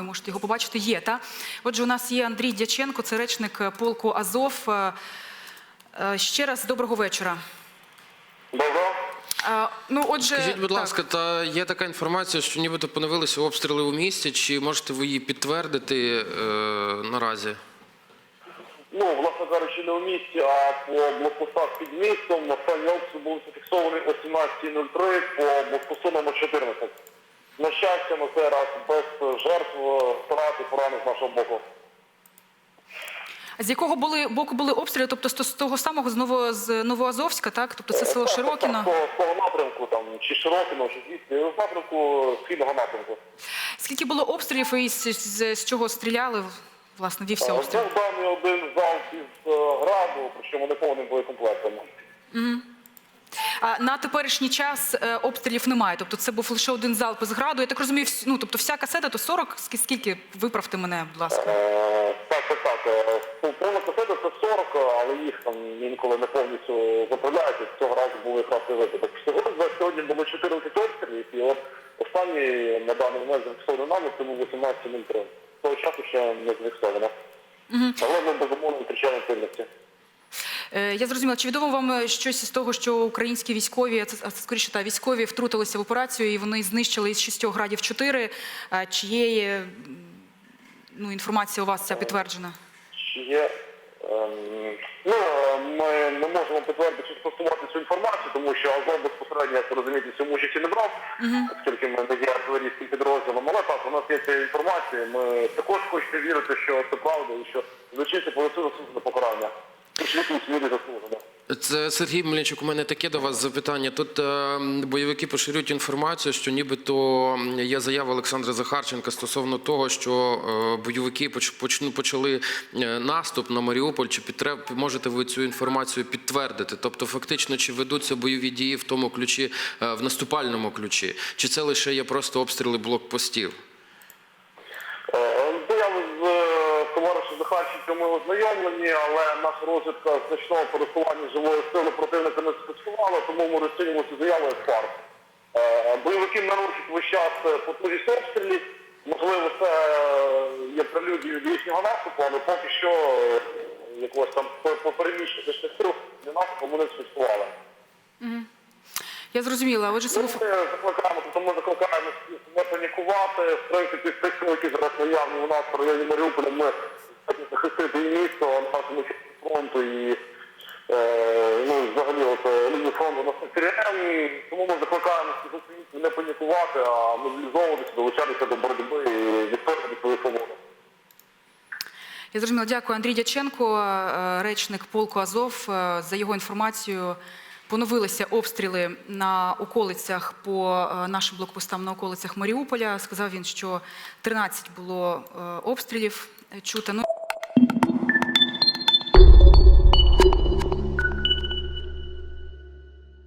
Ви можете його побачити. Є та отже, у нас є Андрій Дяченко, це речник полку Азов. Е, е, Ще раз доброго вечора. Добро. Е, Ну, отже, Скажіть, будь так. ласка, та є така інформація, що нібито поновилися обстріли у місті. Чи можете ви її підтвердити е, наразі? Ну, власне кажучи, не у місті, а по блокпостах під містом. Останній обстріл був зафіксований о 17.03 по блокпосту номер 14. На щастя, на цей раз без жертв, втрат і поранених з нашого боку. з якого були боку були обстріли? Тобто з того самого з Ново з Новоазовська, так? Тобто це село Широкіно. З того, напрямку, там, чи Широкіно, чи звідси, з напрямку східного напрямку. Скільки було обстрілів і з, з, з чого стріляли? Власне, вівся Е, обстріл. Був даний один залп із е, граду, причому не повним боєкомплектом. А на теперішній час е, обстрілів немає. Тобто це був лише один залп з граду. Я так розумію, ну тобто вся касета то 40, скільки виправте мене, будь ласка. Е, Так, так, так. Е, ну, Повна касета це 40, але їх там інколи не повністю заправляють. Цього разу був якраз і випадок. Всього сьогодні було 14 обстрілів, і от останній на даний момент зафіксований нами, це був 18.03. Того часу ще не зафіксовано. Але ми безумовно втрачаємо пильності. Е, Я зрозуміла, чи відомо вам е, щось із того, що українські військові, а це, скоріше та військові втрутилися в операцію і вони знищили із 6 градів 4. Е, Чи є ну, інформація у вас ця підтверджена? Є. ем, ну, ми не можемо підтвердити чи спростувати цю інформацію, тому що Азов безпосередньо, як ви розумієте, цьому участі не брав, оскільки ми не є артилерійським підрозділом. Але так, у нас є ця інформація. Ми також хочемо вірити, що це правда і що злочинці понесли заслужене покарання. Це Сергій Мельничук. У мене таке до вас запитання. Тут е, бойовики поширюють інформацію, що нібито є заява Олександра Захарченка стосовно того, що е, бойовики поч- почну- почали е, наступ на Маріуполь. Чи підтреб можете ви цю інформацію підтвердити? Тобто, фактично, чи ведуться бойові дії в тому ключі, е, в наступальному ключі, чи це лише є просто обстріли блокпостів? Е, Заяви з е, товаришем Захарченком ми ознайомлені, але наша розвідка значного пересування живої сили противника не спрацювала, тому ми розцінюємо цю заяву як фарс. Е, Бойовики нарощують весь час е, потужність обстрілів. Можливо, це е, є прелюдією до їхнього наступу, але поки що якогось там попереміщення сил для наступу ми не спрацювали. Я зрозуміла. Отже, це Ми був закликаємо, ми закликаємо не панікувати. В принципі, тих які зараз наявні у нас в районі Маріуполя, ми захистити і місто, нашому фронту і е, ну, взагалі от, е, лінію фронту нас теряємо. Тому ми закликаємо всіх не панікувати, а мобілізовуватися, долучатися до боротьби і відстоювати свою свободу. Я зрозуміла. Дякую, Андрій Дяченко, е, речник полку Азов. За його інформацією, поновилися обстріли на околицях по нашим блокпостам на околицях Маріуполя. Сказав він, що 13 було обстрілів чути. Ну,